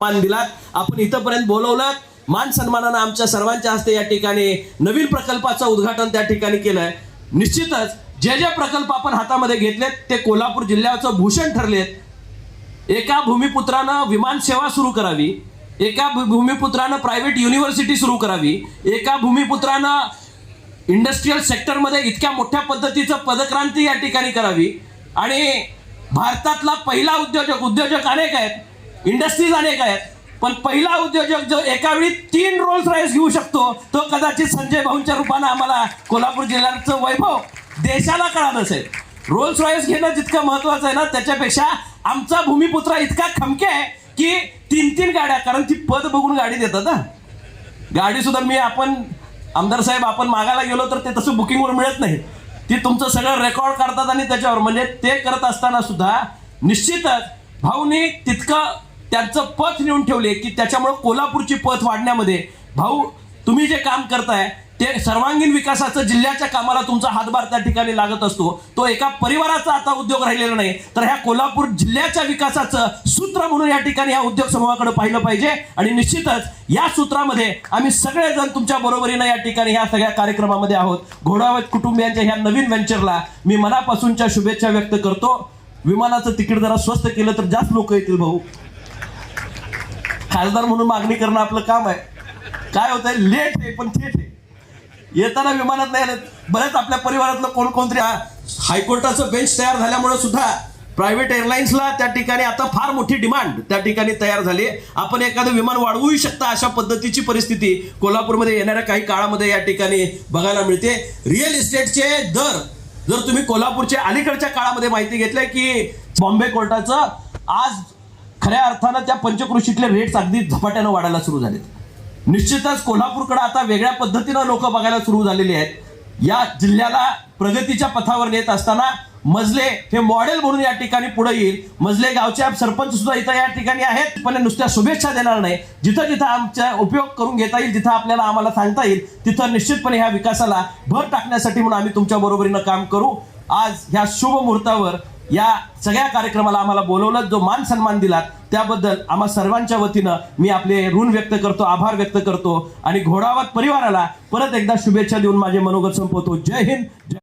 मान दिलात. आपण इथंपर्यंत बोलवलं. मान सन्मानानं आमच्या सर्वांच्या हस्ते या ठिकाणी नवीन प्रकल्पाचं उद्घाटन त्या ठिकाणी केलंय. निश्चितच जे जे प्रकल्प आपण हातामध्ये घेतलेत ते कोल्हापूर जिल्ह्याचं भूषण ठरलेत. एका भूमिपुत्रानं विमान सेवा सुरू करावी. एका भू- भूमिपुत्रानं प्रायव्हेट युनिव्हर्सिटी सुरू करावी. एका भूमिपुत्रानं इंडस्ट्रीयल सेक्टरमध्ये इतक्या मोठ्या पद्धतीचं पदक्रांती या ठिकाणी करावी. आणि भारतातला पहिला उद्योजक उद्योजक अनेक आहेत. इंडस्ट्रीज अनेक आहेत पण पहिला उद्योजक जो एकावेळी तीन रोल्स राईस घेऊ शकतो तो कदाचित संजय भाऊंच्या रूपानं आम्हाला कोल्हापूर जिल्ह्याचं वैभव देशाला कळत असेल. रोल्स रॉयस घेणं जितकं महत्वाचं आहे ना त्याच्यापेक्षा आमचा भूमिपुत्र इतका खमके आहे की तीन तीन गाड्या कारण ती पद बघून गाडी देतात ना. गाडी सुद्धा मी आपण आमदार साहेब आपण मागायला गेलो तर ते तसं बुकिंगवर मिळत नाही. ती तुमचं सगळं रेकॉर्ड करतात आणि त्याच्यावर म्हणजे ते करत असताना सुद्धा निश्चितच भाऊनी तितकं त्यांचं पथ नेऊन ठेवले की त्याच्यामुळं कोल्हापूरची पथ वाढण्यामध्ये. भाऊ तुम्ही जे काम करताय ते सर्वांगीण विकासाचं जिल्ह्याच्या कामाला तुमचा हातभार त्या ठिकाणी लागत असतो. तो एका परिवाराचा आता उद्योग राहिलेला नाही. तर ह्या कोल्हापूर जिल्ह्याच्या विकासाचं सूत्र म्हणून या ठिकाणी ह्या उद्योग समूहाकडे पाहिलं पाहिजे. आणि निश्चितच या सूत्रामध्ये आम्ही सगळेजण तुमच्या बरोबरीनं या ठिकाणी ह्या सगळ्या कार्यक्रमामध्ये आहोत. घोडावत कुटुंबियांच्या ह्या नवीन व्हेंचरला मी मनापासूनच्या शुभेच्छा व्यक्त करतो. विमानाचं तिकीट जरा स्वस्त केलं तर जास्त लोक येतील भाऊ. खासदार म्हणून मागणी करणं आपलं काम आहे. काय होतंय? लेट आहे पण थेट आहे. येताना विमानात नाही आले बरेच आपल्या परिवारातलं कोण कोणतरी हायकोर्टाचं बेंच तयार झाल्यामुळे सुद्धा प्रायव्हेट एअरलाईन्सला त्या ठिकाणी आता फार मोठी डिमांड त्या ठिकाणी तयार झाली. आपण एखादं विमान वाढवूही शकता अशा पद्धतीची परिस्थिती कोल्हापूरमध्ये येणाऱ्या काही काळामध्ये या ठिकाणी बघायला मिळते. रिअल इस्टेटचे दर जर तुम्ही कोल्हापूरच्या अलीकडच्या काळामध्ये माहिती घेतल्या की बॉम्बे कोर्टाचं आज खऱ्या अर्थानं त्या पंचकृषीतले रेट्स अगदी झपाट्यानं वाढायला सुरू झालेत. निश्चितच कोल्हापूरकडे आता वेगळ्या पद्धतीनं लोक बघायला सुरू झालेली आहेत. या जिल्ह्याला प्रगतीच्या पथावर नेत असताना मजले हे मॉडेल म्हणून या ठिकाणी पुढे येईल. मजले गावचे सरपंच सुद्धा इथं या ठिकाणी आहेत. पण नुसत्या शुभेच्छा देणार नाही. जिथं जिथं आमचा उपयोग करून घेता येईल जिथं आपल्याला आम्हाला सांगता येईल तिथं निश्चितपणे ह्या विकासाला भर टाकण्यासाठी म्हणून आम्ही तुमच्या बरोबरीनं काम करू. आज ह्या शुभ मुहूर्तावर या सगळ्या कार्यक्रमाला आम्हाला बोलवलं जो मान सन्मान दिलात त्याबद्दल आम्हा सर्वांच्या वतीनं मी आपले ऋण व्यक्त करतो आभार व्यक्त करतो आणि घोडावत परिवाराला परत एकदा शुभेच्छा देऊन माझे मनोगत संपवतो. जय हिंद जय